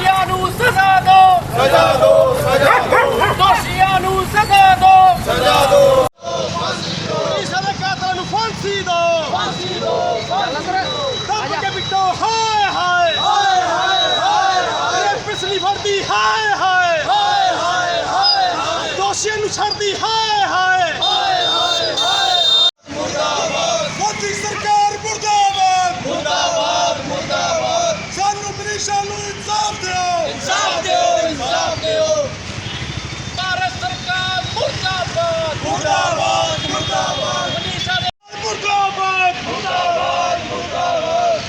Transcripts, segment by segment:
ਦੋਸ਼ੀਆਂ ਨੂੰ ਸਜ਼ਾ ਦਿਓ। ਸਜ਼ਾ ਦਿਓ ਸਜ਼ਾ ਦਿਓ। ਦੋਸ਼ੀਆਂ ਨੂੰ ਸਜ਼ਾ ਦਿਓ। ਸਜ਼ਾ ਦਿਓ। ਮਨੀਸ਼ਾ ਦੇ ਕਾਤਲਾਂ ਨੂੰ ਫਾਂਸੀ ਦਿਓ। ਫਾਂਸੀ ਦਿਓ। ਦੱਬ ਕੇ ਬਿੱਟੋ ਹਾਏ ਹਾਏ। ਹਾਏ ਹਾਏ ਹਾਏ ਪਿਛਲੀ ਵਰਦੀ ਹਾਏ ਹਾਏ। ਹਾਏ ਹਾਏ ਹਾਏ ਦੋਸ਼ੀਆਂ ਨੂੰ ਛੱਡਦੀ। ਹਾਏ ਹਾਏ ਮੋਦੀ ਸਰਕਾਰ ਮੁਰਦਾਬਾਦ ਮੁਰਦਾਬਾਦ ਮੁਰਦਾਬਾਦ ਸਾਨੂੰ ਮਨੀਸ਼ਾ ਨੂੰ ਇਨਸਾਫ ਦਿਓ ਇਨਸਾਫ ਦਿਓ ਇਨਸਾਫ ਦਿਓ ਭਾਰਤ ਸਰਕਾਰ ਮੁਰਦਾਬਾਦ ਮੁਰਦਾਬਾਦ ਮੁਰਦਾਬਾਦ ਮਨੀਸ਼ਾ ਦੇ ਮੁਰਦਾਬਾਦ ਮੁਰਦਾਬਾਦ ਮੁਰਦਾਬਾਦ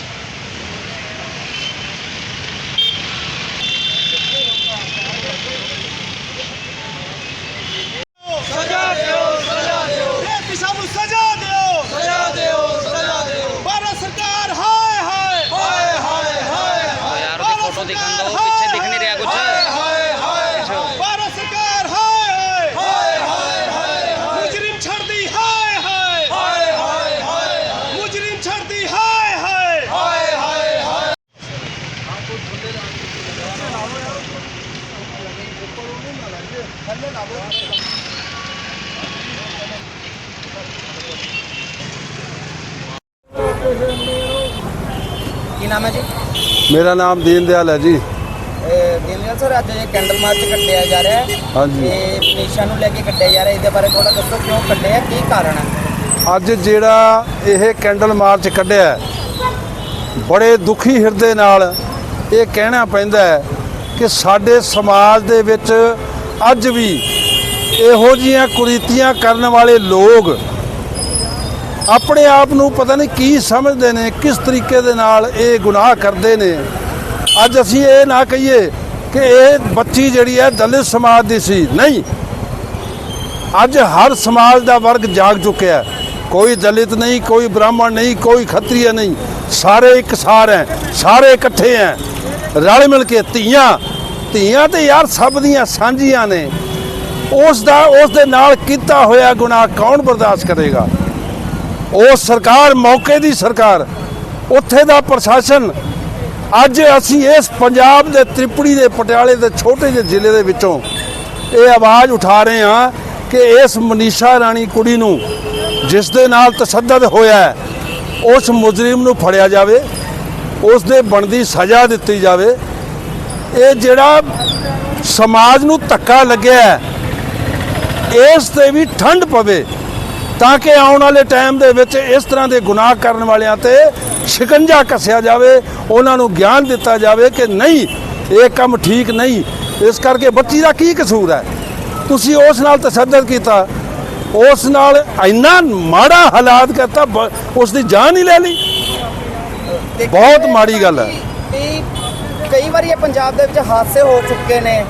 ਸਜ਼ਾ ਦਿਓ ਸਜ਼ਾ ਦਿਓ ਇਹ ਕਿਸਾਨ ਨੂੰ ਸਜ਼ਾ ਦਿਓ ਸਜ਼ਾ ਦਿਓ ਸਜ਼ਾ ਦਿਓ ਭਾਰਤ ਸਰਕਾਰ ਹਾਏ ਹਾਏ ਹਾਏ ਹਾਏ ਹਾਏ ਯਾਰ ਫੋਟੋ ਦਿਖਣ ਦੋ ਪਿੱਛੇ ਦਿਖ ਨਹੀਂ ਰਿਹਾ ਕੁਝ ਹਾਏ ਹਾਏ ਭਾਰਤ ਸਰਕਾਰ ਹਾਏ ਹਾਏ ਹਾਏ ਹਾਏ ਮੁਜਰਮ ਛੱਡਦੀ ਹਾਏ ਹਾਏ ਹਾਏ ਹਾਏ ਹਾਏ ਮੁਜਰਮ ਛੱਡਦੀ ਹਾਏ ਹਾਏ ਹਾਏ ਹਾਏ ਹਾਏ ਕੀ ਨਾਮ ਹੈ ਜੀ ਮੇਰਾ ਨਾਮ ਦੀਨ ਦਿਆਲ ਹੈ ਜੀ। ਦਿਨਿਆਲ ਸਰ ਅੱਜ ਇਹ ਕੈਂਡਲ ਮਾਰਚ ਕੱਢਿਆ ਜਾ ਰਿਹਾ ਹੈ। ਹਾਂਜੀ। ਇਹ ਪੇਸ਼ਾ ਨੂੰ ਲੈ ਕੇ ਕੱਢਿਆ ਜਾ ਰਿਹਾ ਇਹਦੇ ਬਾਰੇ ਥੋੜਾ ਦੱਸੋ ਕਿਉਂ ਕੱਢਿਆ ਕੀ ਕਾਰਨ ਹੈ? ਅੱਜ ਜਿਹੜਾ ਇਹ ਕੈਂਡਲ ਮਾਰਚ ਕੱਢਿਆ ਹੈ, ਬੜੇ ਦੁਖੀ ਹਿਰਦੇ ਨਾਲ ਇਹ ਕਹਿਣਾ ਪੈਂਦਾ ਹੈ ਕਿ ਸਾਡੇ ਸਮਾਜ ਦੇ ਵਿੱਚ ਅੱਜ ਵੀ ਇਹੋ ਜੀਆਂ ਕੁਰੀਤੀਆਂ ਕਰਨ ਵਾਲੇ ਲੋਕ ਆਪਣੇ ਆਪ ਨੂੰ ਪਤਾ ਨਹੀਂ ਕੀ ਸਮਝਦੇ ਨੇ, ਕਿਸ ਤਰੀਕੇ ਦੇ ਨਾਲ ਇਹ ਗੁਨਾਹ ਕਰਦੇ ਨੇ। ਅੱਜ ਅਸੀਂ ਇਹ ਨਾ ਕਹੀਏ ਕਿ ਇਹ ਬੱਚੀ ਜਿਹੜੀ ਹੈ ਦਲਿਤ ਸਮਾਜ ਦੀ ਸੀ। ਨਹੀਂ। ਅੱਜ ਹਰ ਸਮਾਜ ਦਾ ਵਰਗ ਜਾਗ ਚੁੱਕਿਆ ਕੋਈ ਦਲਿਤ ਨਹੀਂ, ਕੋਈ ਬ੍ਰਾਹਮਣ ਨਹੀਂ, ਕੋਈ ਖੱਤਰੀਆ ਨਹੀਂ। ਸਾਰੇ ਇਕਸਾਰ ਹੈ, ਸਾਰੇ ਇਕੱਠੇ ਹੈ। ਰਲ ਮਿਲ ਕੇ ਧੀਆਂ ਧੀਆਂ ਤੇ ਯਾਰ ਸਭ ਦੀਆਂ ਸਾਂਝੀਆਂ ਨੇ। ਉਸ ਦਾ, ਉਸ ਦੇ ਨਾਲ ਕੀਤਾ ਹੋਇਆ ਗੁਨਾਹ ਕੌਣ ਬਰਦਾਸ਼ਤ ਕਰੇਗਾ? ਉਹ ਸਰਕਾਰ ਮੌਕੇ ਦੀ ਸਰਕਾਰ, ਉੱਥੇ ਦਾ ਪ੍ਰਸ਼ਾਸਨ, ਅੱਜ ਅਸੀਂ ਇਸ ਪੰਜਾਬ ਦੇ ਤ੍ਰਿਪੜੀ ਦੇ ਪਟਿਆਲੇ ਦੇ ਛੋਟੇ ਜਿਹੇ ਜ਼ਿਲ੍ਹੇ ਦੇ ਵਿੱਚੋਂ ਇਹ ਆਵਾਜ਼ ਉਠਾ ਰਹੇ ਹਾਂ ਕਿ ਇਸ ਮਨੀਸ਼ਾ ਰਾਣੀ ਕੁੜੀ ਨੂੰ ਜਿਸ ਦੇ ਨਾਲ ਤਸੱਦਦ ਹੋਇਆ ਉਸ ਮੁਜਰਮ ਨੂੰ ਫੜਿਆ ਜਾਵੇ, ਉਸ ਦੇ ਬਣਦੀ ਸਜ਼ਾ ਦਿੱਤੀ ਜਾਵੇ। ਇਹ ਜਿਹੜਾ ਸਮਾਜ ਨੂੰ ਧੱਕਾ ਲੱਗਿਆ ਇਸ ਤੇ ਵੀ ਠੰਡ ਪਵੇ। ਤਾਂ ਕਿ ਆਉਣ ਵਾਲੇ ਟਾਈਮ ਦੇ ਵਿੱਚ ਇਸ ਤਰ੍ਹਾਂ ਦੇ ਗੁਨਾਹ ਕਰਨ ਵਾਲਿਆਂ ਤੇ ਸ਼ਿਕੰਜਾ ਕੱਸਿਆ ਜਾਵੇ ਉਹਨਾਂ ਨੂੰ ਗਿਆਨ ਦਿੱਤਾ ਜਾਵੇ ਕਿ ਨਹੀਂ ਇਹ ਕੰਮ ਠੀਕ ਨਹੀਂ। ਇਸ ਕਰਕੇ ਬੱਚੀ ਦਾ ਕੀ ਕਸੂਰ ਹੈ? ਤੁਸੀਂ ਉਸ ਨਾਲ ਤਸੱਦਦ ਕੀਤਾ। ਉਸ ਨਾਲ ਇੰਨਾ ਮਾੜਾ ਹਾਲਾਤ ਕਰਤਾ ਉਸ ਦੀ ਜਾਨ ਹੀ ਲੈ ਲਈ। ਬਹੁਤ ਮਾੜੀ ਗੱਲ ਹੈ। ਕਈ ਵਾਰੀ ਇਹ ਪੰਜਾਬ ਦੇ ਵਿੱਚ ਹਾਦਸੇ ਹੋ ਚੁੱਕੇ ਨੇ।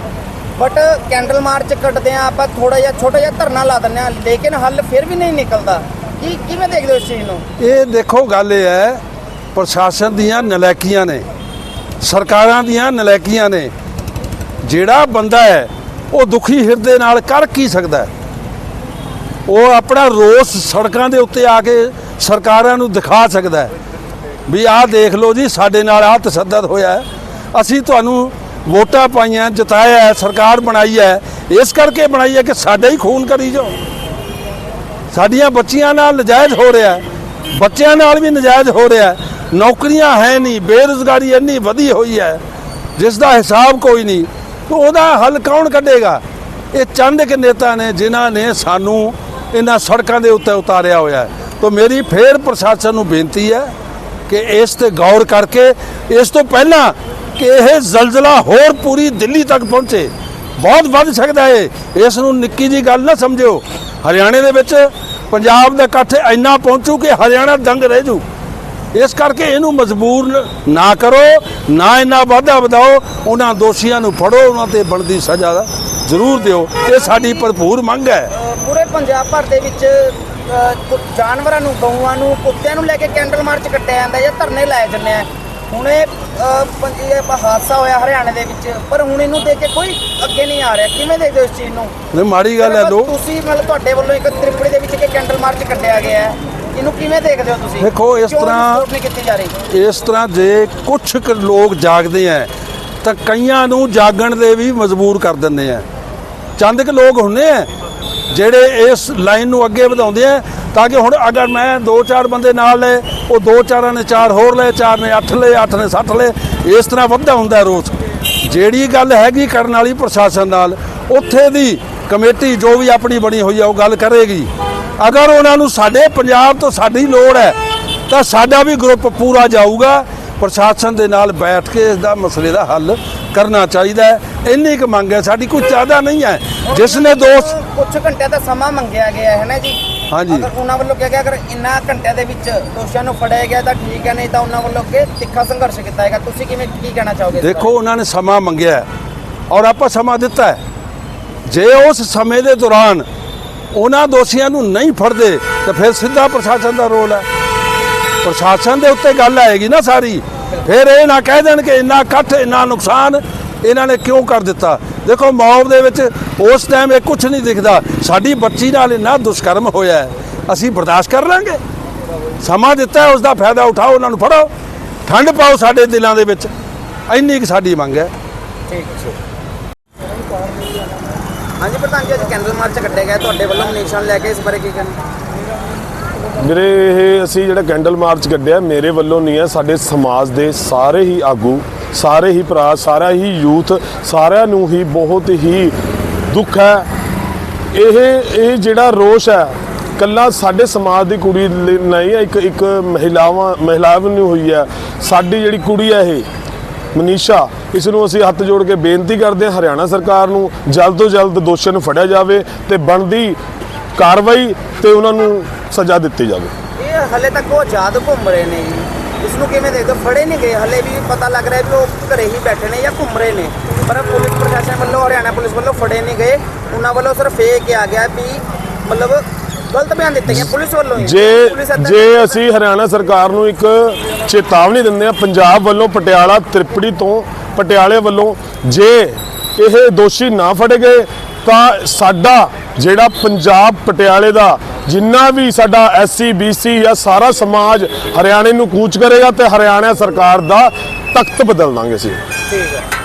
ਬਟ ਕੈਂਡਲ ਮਾਰਚ ਕੱਢਦੇ ਆ, ਆਪਾਂ ਥੋੜਾ ਜਿਹਾ, ਛੋਟਾ ਜਿਹਾ ਧਰਨਾ ਲਾ ਦਿੰਦੇ ਆ, ਲੇਕਿਨ ਹੱਲ ਫਿਰ ਵੀ ਨਹੀਂ ਨਿਕਲਦਾ। ਕੀ, ਕਿਵੇਂ ਦੇਖਦੇ ਹੋ ਇਸ ਚੀਜ਼ ਨੂੰ? ਇਹ ਦੇਖੋ, ਗੱਲ ਇਹ ਹੈ, ਪ੍ਰਸ਼ਾਸਨ ਦੀਆਂ ਨਲਾਇਕੀਆਂ ਨੇ, ਸਰਕਾਰਾਂ ਦੀਆਂ ਨਲਾਇਕੀਆਂ ਨੇ। ਜਿਹੜਾ ਬੰਦਾ ਹੈ, ਉਹ ਦੁਖੀ ਹਿਰਦੇ ਨਾਲ ਕਰ ਕੀ ਸਕਦਾ ਉਹ ਆਪਣਾ ਰੋਸ ਸੜਕਾਂ ਦੇ ਉੱਤੇ ਆ ਕੇ ਸਰਕਾਰਾਂ ਨੂੰ ਦਿਖਾ ਸਕਦਾ ਵੀ ਆਹ ਦੇਖ ਲਓ ਜੀ, ਸਾਡੇ ਨਾਲ ਆਹ ਤਸੱਦਦ ਹੋਇਆ ਅਸੀਂ ਤੁਹਾਨੂੰ ਵੋਟਾਂ ਪਾਈਆਂ ਜਿਤਾਇਆ ਹੈ, ਸਰਕਾਰ ਬਣਾਈ ਹੈ। ਇਸ ਕਰਕੇ ਬਣਾਈ ਹੈ ਕਿ ਸਾਡਾ ਹੀ ਖੂਨ ਕਰੀ ਜਾਓ। ਸਾਡੀਆਂ ਬੱਚੀਆਂ ਨਾਲ ਨਜਾਇਜ਼ ਹੋ ਰਿਹਾ ਬੱਚਿਆਂ ਨਾਲ ਵੀ ਨਜਾਇਜ਼ ਹੋ ਰਿਹਾ ਨੌਕਰੀਆਂ ਹੈ ਨਹੀਂ ਬੇਰੁਜ਼ਗਾਰੀ ਇੰਨੀ ਵਧੀ ਹੋਈ ਹੈ ਜਿਸ ਦਾ ਹਿਸਾਬ ਕੋਈ ਨਹੀਂ। ਉਹਦਾ ਹੱਲ ਕੌਣ ਕੱਢੇਗਾ? ਇਹ ਚੰਦ ਕੇ ਨੇਤਾ ਨੇ ਜਿਨ੍ਹਾਂ ਨੇ ਸਾਨੂੰ ਇਹਨਾਂ ਸੜਕਾਂ ਦੇ ਉੱਤੇ ਉਤਾਰਿਆ ਹੋਇਆ ਹੈ। ਤਾਂ ਮੇਰੀ ਫੇਰ ਪ੍ਰਸ਼ਾਸਨ ਨੂੰ ਬੇਨਤੀ ਹੈ ਕਿ ਇਸ ਤੇ ਗੌਰ ਕਰਕੇ ਇਸ ਤੋਂ ਪਹਿਲਾਂ ਕਿ ਇਹ ਜ਼ਲਜ਼ਲਾ ਹੋਰ ਪੂਰੀ ਦਿੱਲੀ ਤੱਕ ਪਹੁੰਚੇ। ਬਹੁਤ ਵੱਧ ਸਕਦਾ ਹੈ ਇਸ ਨੂੰ ਨਿੱਕੀ ਜੀ ਗੱਲ ਨਾ ਸਮਝਿਓ। ਹਰਿਆਣੇ ਦੇ ਵਿੱਚ ਪੰਜਾਬ ਦਾ ਇਕੱਠ ਇੰਨਾ ਪਹੁੰਚੂ ਕਿ ਹਰਿਆਣਾ ਦੰਗ ਰਹਿ ਜੂ। ਇਸ ਕਰਕੇ ਇਹਨੂੰ ਮਜਬੂਰ ਨਾ ਕਰੋ, ਨਾ ਇੰਨਾ ਵਾਧਾ ਵਧਾਓ। ਉਹਨਾਂ ਦੋਸ਼ੀਆਂ ਨੂੰ ਫੜੋ, ਉਹਨਾਂ ਤੇ ਬਣਦੀ ਸਜ਼ਾ ਜ਼ਰੂਰ ਦਿਓ। ਇਹ ਸਾਡੀ ਭਰਪੂਰ ਮੰਗ ਹੈ। ਪੂਰੇ ਪੰਜਾਬ ਭਰ ਦੇ ਵਿੱਚ ਜਾਨਵਰਾਂ ਨੂੰ ਗਊਆਂ ਨੂੰ ਕੁੱਤਿਆਂ ਨੂੰ ਲੈ ਕੇ ਕੈਂਡਲ ਮਾਰਚ ਕੱਟਿਆ ਜਾਂਦਾ ਜਾਂ ਧਰਨੇ ਲਾਏ ਜਾਂਦੇ ਆ। ਹੁਣ ਇਹ ਅ, ਪੰਜੀ ਇਹ ਹਾਦਸਾ ਹੋਇਆ ਹਰਿਆਣੇ ਦੇ ਵਿੱਚ ਪਰ ਹੁਣ ਇਹਨੂੰ ਦੇਖ ਕੇ ਕੋਈ ਅੱਗੇ ਨਹੀਂ ਆ ਰਿਹਾ। ਕਿਵੇਂ ਦੇਖਦੇ ਹੋ ਇਸ ਚੀਜ਼ ਨੂੰ? ਨਹੀਂ ਮਾੜੀ ਗੱਲ ਹੈ ਲੋਕ ਤੁਸੀਂ ਮਤਲਬ ਤੁਹਾਡੇ ਵੱਲੋਂ ਇੱਕ ਤ੍ਰਿਪੜੀ ਦੇ ਵਿੱਚ ਇੱਕ ਕੈਂਡਲ ਮਾਰਚ ਕੱਢਿਆ ਗਿਆ ਹੈ। ਇਹਨੂੰ ਕਿਵੇਂ ਦੇਖਦੇ ਹੋ ਤੁਸੀਂ? ਦੇਖੋ, ਇਸ ਤਰ੍ਹਾਂ- ਇਸ ਤਰ੍ਹਾਂ ਜੇ ਕੁਝ ਲੋਕ ਜਾਗਦੇ ਆ ਤਾਂ ਕਈਆਂ ਨੂੰ ਜਾਗਣ ਦੇ ਵੀ ਮਜਬੂਰ ਕਰ ਦਿੰਦੇ ਆ। ਚੰਦ ਕੁ ਲੋਕ ਹੁੰਦੇ ਆ ਜਿਹੜੇ ਇਸ ਲਾਈਨ ਨੂੰ ਅੱਗੇ ਵਧਾਉਂਦੇ ਆ ਤਾਂ ਕਿ ਹੁਣ ਅਗਰ ਮੈਂ ਦੋ ਚਾਰ ਬੰਦੇ ਨਾਲ ਲਏ, ਉਹ ਦੋ ਚਾਰਾਂ ਨੇ ਚਾਰ ਹੋਰ ਲਏ, ਚਾਰ ਨੇ ਅੱਠ ਲਏ, ਅੱਠ ਨੇ ਸੱਠ ਲਏ, ਇਸ ਤਰ੍ਹਾਂ ਵੱਧਦਾ ਹੁੰਦਾ ਰੋਜ਼ ਜਿਹੜੀ ਗੱਲ ਹੈਗੀ ਕਰਨ ਵਾਲੀ ਪ੍ਰਸ਼ਾਸਨ ਨਾਲ, ਉੱਥੇ ਦੀ ਕਮੇਟੀ ਜੋ ਵੀ ਆਪਣੀ ਬਣੀ ਹੋਈ ਆ, ਉਹ ਗੱਲ ਕਰੇਗੀ। ਅਗਰ ਉਹਨਾਂ ਨੂੰ ਸਾਡੇ ਪੰਜਾਬ ਤੋਂ ਸਾਡੀ ਲੋੜ ਹੈ, ਤਾਂ ਸਾਡਾ ਵੀ ਗਰੁੱਪ ਪੂਰਾ ਜਾਊਗਾ। ਪ੍ਰਸ਼ਾਸਨ ਦੇ ਨਾਲ ਬੈਠ ਕੇ ਇਸ ਦਾ ਮਸਲੇ ਦਾ ਹੱਲ ਕਰਨਾ ਚਾਹੀਦਾ ਹੈ। ਇੰਨੀ ਕੁ ਮੰਗ ਹੈ ਸਾਡੀ ਕੋਈ ਜ਼ਿਆਦਾ ਨਹੀਂ ਹੈ। ਜਿਸ ਨੇ ਦੋਸਤ ਕੁਝ ਘੰਟਿਆਂ ਦਾ ਸਮਾਂ ਮੰਗਿਆ ਗਿਆ ਹੈ ਨਾ ਜੀ। ਹਾਂਜੀ। ਅਗਰ ਉਹਨਾਂ ਵੱਲੋਂ ਕਿਹਾ ਗਿਆ ਅਗਰ ਇੰਨਾ ਘੰਟਿਆਂ ਦੇ ਵਿੱਚ ਦੋਸ਼ੀਆਂ ਨੂੰ ਫੜਿਆ ਗਿਆ ਤਾਂ ਠੀਕ ਹੈ ਨਹੀਂ ਤਾਂ ਉਹਨਾਂ ਵੱਲੋਂ ਅੱਗੇ ਤਿੱਖਾ ਸੰਘਰਸ਼ ਕੀਤਾ ਜਾਏਗਾ। ਤੁਸੀਂ ਕਿਵੇਂ ਕੀ ਕਹਿਣਾ ਚਾਹੋਗੇ ਦੇਖੋ ਉਹਨਾਂ ਨੇ ਸਮਾਂ ਮੰਗਿਆ ਹੈ ਔਰ ਆਪਾਂ ਸਮਾਂ ਦਿੱਤਾ ਹੈ। ਜੇ ਉਸ ਸਮੇਂ ਦੇ ਦੌਰਾਨ ਉਹਨਾਂ ਦੋਸ਼ੀਆਂ ਨੂੰ ਨਹੀਂ ਫੜਦੇ ਤਾਂ ਫਿਰ ਸਿੱਧਾ ਪ੍ਰਸ਼ਾਸਨ ਦਾ ਰੋਲ ਹੈ। ਪ੍ਰਸ਼ਾਸਨ ਦੇ ਉੱਤੇ ਗੱਲ ਆਏਗੀ ਨਾ ਸਾਰੀ। ਫਿਰ ਇਹ ਨਾ ਕਹਿ ਦੇਣ ਕਿ ਇੰਨਾ ਇਕੱਠ ਇੰਨਾ ਨੁਕਸਾਨ ਇਹਨਾਂ ਨੇ ਕਿਉਂ ਕਰ ਦਿੱਤਾ? ਦੇਖੋ ਮੌਬ ਦੇ ਵਿੱਚ ਉਸ ਟਾਈਮ ਇਹ ਕੁਝ ਨਹੀਂ ਦਿਖਦਾ। ਸਾਡੀ ਬੱਚੀ ਨਾਲ ਇੰਨਾ ਦੁਸ਼ਕਰਮ ਹੋਇਆ ਅਸੀਂ ਬਰਦਾਸ਼ਤ ਕਰ ਲਾਂਗੇ। ਸਮਾਂ ਦਿੱਤਾ ਹੈ, ਉਸ ਦਾ ਫਾਇਦਾ ਉਠਾਓ ਉਹਨਾਂ ਨੂੰ ਫੜੋ। ਠੰਡ ਪਾਓ ਸਾਡੇ ਦਿਲਾਂ ਦੇ ਵਿੱਚ। ਇੰਨੀ ਕੁ ਸਾਡੀ ਮੰਗ ਹੈ। ਠੀਕ ਹੈ ਹਾਂਜੀ ਪ੍ਰਧਾਨ ਜੀ ਅੱਜ ਕੈਂਡਲ ਮਾਰਚ ਕੱਢਿਆ ਗਿਆ ਤੁਹਾਡੇ ਵੱਲੋਂ ਨਿਸ਼ਾਨ ਲੈ ਕੇ ਇਸ ਬਾਰੇ ਕੀ ਕਹਿਣਾ? ਮੇਰੇ ਇਹ ਅਸੀਂ ਜਿਹੜਾ ਕੈਂਡਲ ਮਾਰਚ ਕੱਢਿਆ, ਮੇਰੇ ਵੱਲੋਂ ਨਹੀਂ ਹੈ, ਸਾਡੇ ਸਮਾਜ ਦੇ ਸਾਰੇ ਹੀ ਆਗੂ, ਸਾਰੇ ਹੀ ਭਰਾ, ਸਾਰਾ ਹੀ ਯੂਥ, ਸਾਰਿਆਂ ਨੂੰ ਹੀ ਬਹੁਤ ਹੀ ਦੁੱਖ ਹੈ। ਇਹ ਇਹ ਜਿਹੜਾ ਰੋਸ਼ ਹੈ ਕੱਲਾ ਸਾਡੇ ਸਮਾਜ ਦੀ ਕੁੜੀ ਲਈ ਨਹੀਂ ਹੈ, ਇੱਕ ਇੱਕ ਮਹਿਲਾਵਾਂ ਮਹਿਲਾਵਾਂ ਨੂੰ ਹੋਈ ਹੈ। ਸਾਡੀ ਜਿਹੜੀ ਕੁੜੀ ਹੈ ਇਹ, ਮਨੀਸ਼ਾ, ਇਸ ਨੂੰ ਅਸੀਂ ਹੱਥ ਜੋੜ ਕੇ ਬੇਨਤੀ ਕਰਦੇ ਹਾਂ, ਹਰਿਆਣਾ ਸਰਕਾਰ ਨੂੰ ਜਲਦ ਤੋਂ ਜਲਦ ਦੋਸ਼ੀਆਂ ਨੂੰ ਫੜਿਆ ਜਾਵੇ ਤੇ ਬਣਦੀ ਕਾਰਵਾਈ ਤੇ ਉਹਨਾਂ ਨੂੰ ਸਜ਼ਾ ਦਿੱਤੀ ਜਾਵੇ। ਇਹ ਹਲੇ ਤੱਕ ਉਹ ਆਜ਼ਾਦ ਘੁੰਮ ਰਹੇ ਨੇ ਜੀ। ਇਸ ਨੂੰ ਕਿਵੇਂ ਦੇਖਦੇ? ਫੜੇ ਨਹੀਂ ਗਏ। ਹਲੇ ਵੀ ਪਤਾ ਲੱਗ ਰਿਹਾ ਵੀ ਉਹ ਘਰੇ ਹੀ ਬੈਠੇ ਨੇ ਜਾਂ ਘੁੰਮ ਰਹੇ ਨੇ। ਪਰ ਪੁਲਿਸ ਪ੍ਰਸ਼ਾਸਨ ਵੱਲੋਂ ਹਰਿਆਣਾ ਪੁਲਿਸ ਵੱਲੋਂ ਫੜੇ ਨਹੀਂ ਗਏ। ਉਹਨਾਂ ਵੱਲੋਂ ਸਿਰਫ ਇਹ ਕਿਹਾ ਗਿਆ ਵੀ ਮਤਲਬ ਗਲਤ ਬਿਆਨ ਦਿੱਤੇ ਗਏ ਪੁਲਿਸ ਵੱਲੋਂ ਜੇ ਜੇ ਅਸੀਂ ਹਰਿਆਣਾ ਸਰਕਾਰ ਨੂੰ ਇੱਕ ਚੇਤਾਵਨੀ ਦਿੰਦੇ ਆ ਪੰਜਾਬ ਵੱਲੋਂ ਪਟਿਆਲਾ ਤ੍ਰਿਪੜੀ ਤੋਂ ਪਟਿਆਲੇ ਵੱਲੋਂ ਜੇ ਇਹ ਦੋਸ਼ੀ ਨਾ ਫੜੇ ਗਏ ਤਾਂ ਸਾਡਾ ਜਿਹੜਾ ਪੰਜਾਬ ਪਟਿਆਲੇ ਦਾ ਜਿੰਨਾ ਵੀ ਸਾਡਾ ਐਸਸੀ, ਬੀਸੀ ਜਾਂ ਸਾਰਾ ਸਮਾਜ ਹਰਿਆਣੇ ਨੂੰ ਕੂਚ ਕਰੇਗਾ ਤੇ ਹਰਿਆਣਾ ਸਰਕਾਰ ਦਾ ਤਖਤ ਬਦਲ ਦਾਂਗੇ ਅਸੀਂ। ਠੀਕ ਹੈ।